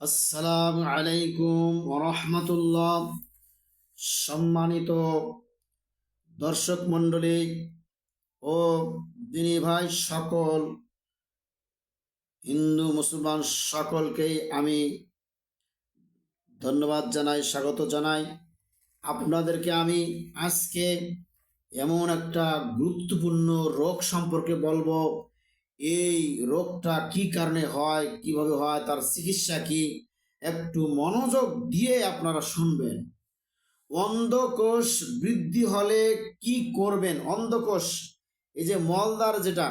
আসসালামু আলাইকুম রহমতুল্লাহ সম্মানিত দর্শক মণ্ডলী ও দিনী ভাই সকল, হিন্দু, মুসলমান সকলকেই আমি ধন্যবাদ জানাই, স্বাগত জানাই। আপনাদেরকে আমি আজকে এমন একটা গুরুত্বপূর্ণ রোগ সম্পর্কে বলব। এই রোগটা কি কারণে হয়, কীভাবে হয়, তার চিকিৎসা কি? একটু মনোযোগ দিয়ে আপনারা শুনবেন। অন্ধকোষ বৃদ্ধি হলে কি করবেন? অন্ধকোষ, এই যে মলদার যেটা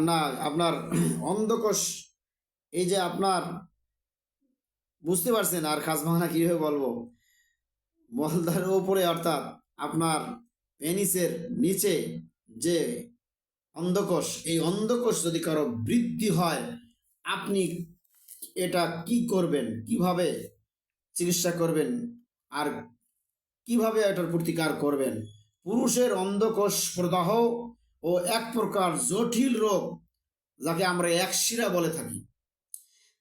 না, আপনার অন্ধকোষ, এই যে আপনার, বুঝতে পারছেন আর খাস বাংলা কীভাবে বলব? মলদার ওপরে অর্থাৎ আপনার পেনিসের নিচে যে অন্ধকোষ, এই অন্ধকোষ যদি কারও বৃদ্ধি হয়, আপনি এটা কি করবেন? কীভাবে চিকিৎসা করবেন? আর কীভাবে এটার প্রতিকার করবেন? পুরুষের অন্ধকোষ প্রদাহ ও এক প্রকার জটিল রোগ যাকে আমরা একশিরা বলে থাকি।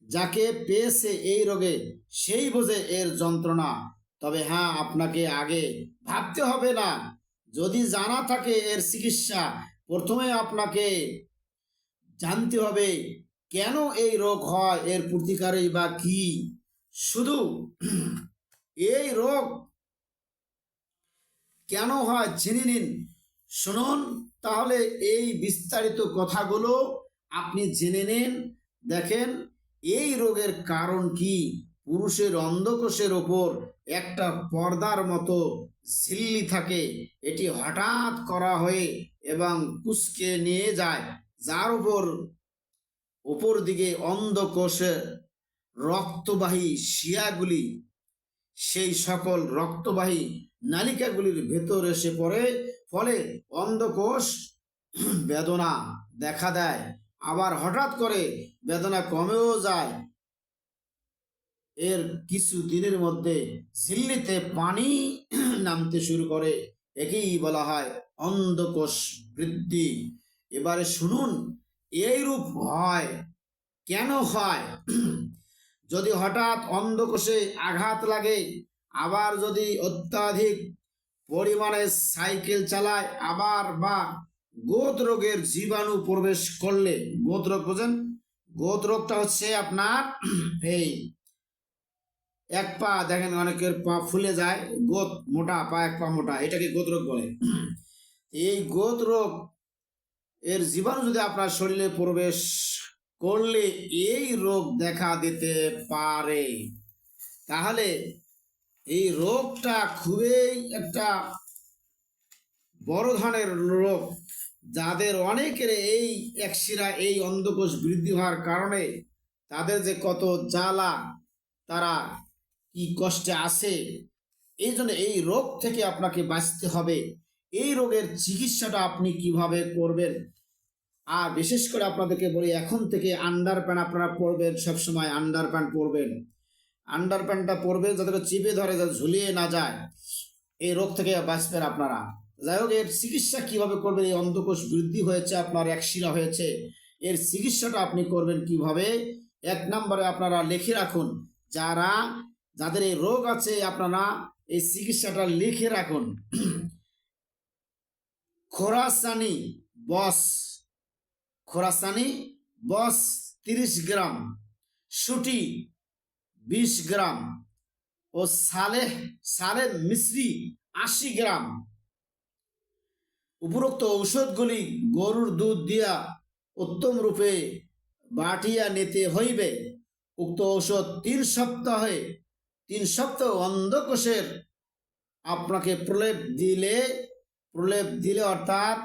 যাকে পেয়েছে এই রোগে, সেই বোঝে এর যন্ত্রণা। তবে হ্যাঁ আপনাকে আগে ভাবতে হবে না। যদি জানা থাকে এর চিকিৎসা প্রথমে আপনাকে জানতে হবে কেন এই রোগ হয়, এর প্রতিকারই বা কি? শুধু এই রোগ কেন হয় জেনে নিন। শুনুন, তাহলে এই বিস্তারিত কথাগুলো আপনি জেনে নিন। দেখেন, এই রোগের কারণ কি? পুরুষের অন্ধকোষের ওপর একটা পর্দার মতো ঝিল্লি থাকে। এটি হঠাৎ করা হয়ে এবং কুচকে নিয়ে যায়, যার উপর উপর দিকে অন্ধকোষে রক্তবাহী শিয়াগুলি, সেই সকল রক্তবাহী নালিকাগুলির ভেতর এসে পড়ে, ফলে অন্ধকোষ বেদনা দেখা দেয়। আবার হঠাৎ করে বেদনা কমেও যায়। এর কিছু দিনের মধ্যে ঝিল্লিতে পানি নামতে শুরু করে। একেই বলা হয় অন্ধকোষ বৃদ্ধি। এবারে শুনুন এই রূপ হয়, কেন হয়? যদি হঠাৎ অন্ধকোষে আঘাত লাগে, আবার যদি অত্যাধিক পরিমাণে সাইকেল চালায়, আবার বা গোদ রোগের জীবাণু প্রবেশ করলে গোদ রোগ বোঝেন? গোদ রোগটা হচ্ছে আপনার, এই এক পা, দেখেন অনেকের পা ফুলে যায়, গোত, মোটা, পা এক পা মোটা, এটাকে গোত রোগ বলে। এই গোদ রোগ এর জীবাণু যদি আপনার শরীরে প্রবেশ করলে এই রোগ দেখা দিতে পারে। তাহলে এই রোগটা খুবই একটা বড় ধরনের রোগ, যাদের অনেকের এই একশিরা এই অন্ধকোষ বৃদ্ধি হওয়ার কারণে তাদের যে কত জ্বালা, তারা কি কষ্টে আছে? এই জন্য এই রোগ থেকে আপনাকে বাঁচতে হবে। এই রোগের চিকিৎসাটা আপনি কীভাবে করবেন? আর বিশেষ করে আপনাদেরকে বলি, এখন থেকে আন্ডার প্যান্ট আপনারা পরবেন, সবসময় আন্ডার প্যান্ট পরবেন। আন্ডার প্যান্টটা পরবেন যাতে চিপে ধরে, যাতে ঝুলিয়ে না যায়। এই রোগ থেকে বাঁচবেন আপনারা। যাই হোক, এর চিকিৎসা কীভাবে করবেন? এই অন্ধকোষ বৃদ্ধি হয়েছে, আপনার একশিরা হয়েছে। এর চিকিৎসাটা আপনি করবেন কীভাবে? এক নম্বরে আপনারা লিখে রাখুন, যারা যাদের এই রোগ আছে, আপনারা এই চিকিৎসাটা লিখে রাখুন। খোরাসানি বস খোরাসানি বস তিরিশ গ্রাম সুটি বিশ গ্রাম ও সালেহ সালেহ মিশ্রি আশি গ্রাম। উপরোক্ত ঔষধগুলি গরুর দুধ দিয়া উত্তম রূপে বাটিয়া নিতে হইবে। উক্ত ঔষধ তিন সপ্তাহে তিন সপ্তাহ অন্ধকোষের আপনাকে প্রলেপ দিলে প্রলেপ দিলে অর্থাৎ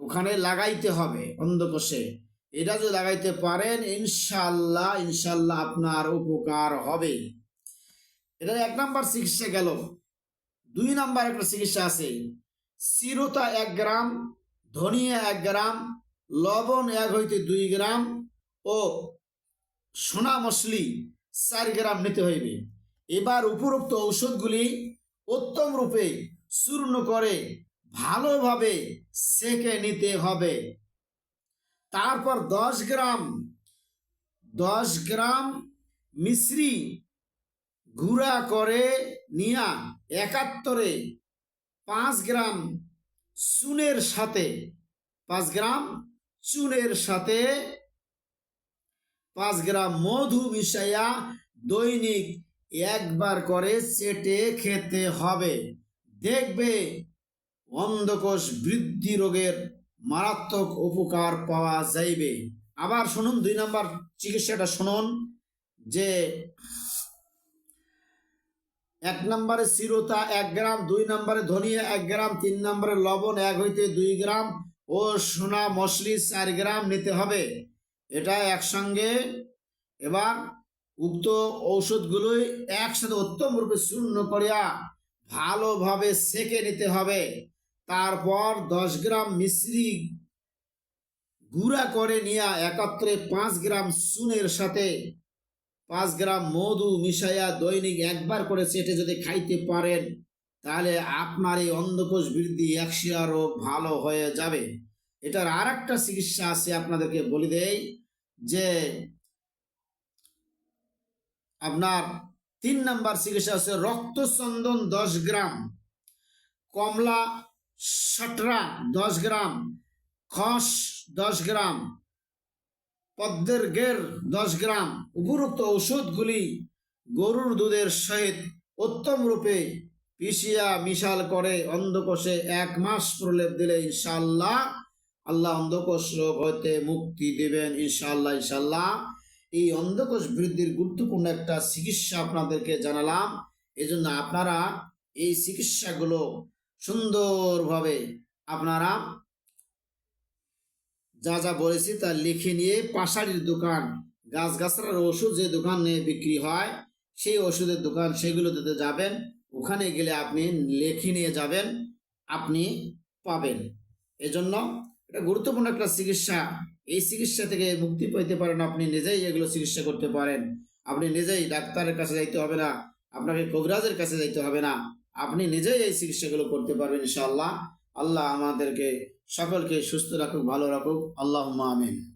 ওখানে লাগাইতে হবে অন্ধকোষে। এটা যদি লাগাইতে পারেন ইনশাল্লাহ ইনশাল্লাহ আপনার উপকার হবে। এটা এক নাম্বার চিকিৎসা গেল। দুই নাম্বার একটা চিকিৎসা আছে। চিরতা এক গ্রাম, ধনিয়া এক গ্রাম, লবণ এক হইতে দুই গ্রাম ও সোনা মছলি চার গ্রাম নিতে হইবে। এবার উপরোক্ত ঔষধগুলি উত্তম রূপে চূর্ণ করে ভালোভাবে সেকে নিতে হবে। তারপর দশ গ্রাম দশ গ্রাম মিশ্রি গুঁড়া করে নিয়া একাত্তরে পাঁচ গ্রাম চুনের সাথে, পাঁচ গ্রাম চুনের সাথে পাঁচ গ্রাম মধু মিশাইয়া দৈনিক একবার করে চেটে খেতে হবে। দেখবে অন্ধকোষ বৃদ্ধি রোগের মারাত্মক উপকার পাওয়া যাইবে। আবার শুনুন, দুই নম্বর চিকিৎসাটা শুনুন, যে এক নম্বরে চিরতা এক গ্রাম, দুই নম্বরে ধনিয়া এক গ্রাম, তিন নম্বরে লবণ এক হইতে দুই গ্রাম ও সোনা মশলি চার গ্রাম নিতে হবে। এটা একসঙ্গে এবার উক্ত ঔষধগুলোই একসাথে উত্তম রূপে চূর্ণ করিয়া ভালোভাবে সেকে নিতে হবে। তারপর দশ গ্রাম মিশ্রি গুঁড়া করে নিয়া একত্রে পাঁচ গ্রাম চুনের সাথে পাঁচ গ্রাম মধু মিশাইয়া দৈনিক একবার করে চেটে যদি খাইতে পারেন, তাহলে আপনার এই অন্ধকোষ বৃদ্ধি একশিয়া রোগ ভালো হয়ে যাবে। এটার আর একটা চিকিৎসা আছে, আপনাদেরকে বলে দেই যে আপনার তিন নাম্বার চিকিৎসা আছে রক্তচন্দন দশ গ্রাম, কমলা সটরা দশ গ্রাম, খস দশ গ্রাম, পদ্মের গের দশ গ্রাম, উপরোক্ত ঔষধগুলি গরুর দুধের সহিত উত্তম রূপে পিষিয়া মিশাল করে অন্ধকোষে এক মাস প্রলেপ দিলে ইনশাল্লাহ আল্লাহ অন্ধকোষ রোগ হইতে মুক্তি দেবেন ইনশাল্লাহ ইনশাল্লাহ এই অন্ধকোষ বৃদ্ধির গুরুত্বপূর্ণ একটা চিকিৎসা আপনাদেরকে জানালাম। এজন্য আপনারা এই চিকিৎসাগুলো সুন্দরভাবে আপনারা যা যা বলেছি তা লিখে নিয়ে পাশাড়ির দোকান গাছ গাছগাছড়ার ওষুধ যে দোকানে বিক্রি হয়, সেই ওষুধের দোকান সেগুলোতে যাবেন। ওখানে গেলে আপনি লিখে নিয়ে যাবেন, আপনি পাবেন। এজন্য গুরুত্বপূর্ণ একটা চিকিৎসা। এই চিকিৎসা থেকে মুক্তি পেতে পারেন আপনি, নিজেই এগুলো চিকিৎসা করতে পারেন। আপনি নিজেই ডাক্তারের কাছে যাইতে হবে না, আপনাকে কবিরাজের কাছে যাইতে হবে না। আপনি নিজেই এই চিকিৎসাগুলো করতে পারবেন ইনশাআল্লাহ। আল্লাহ আমাদেরকে সকলকে সুস্থ রাখুক, ভালো রাখুক। আল্লাহ আমিন।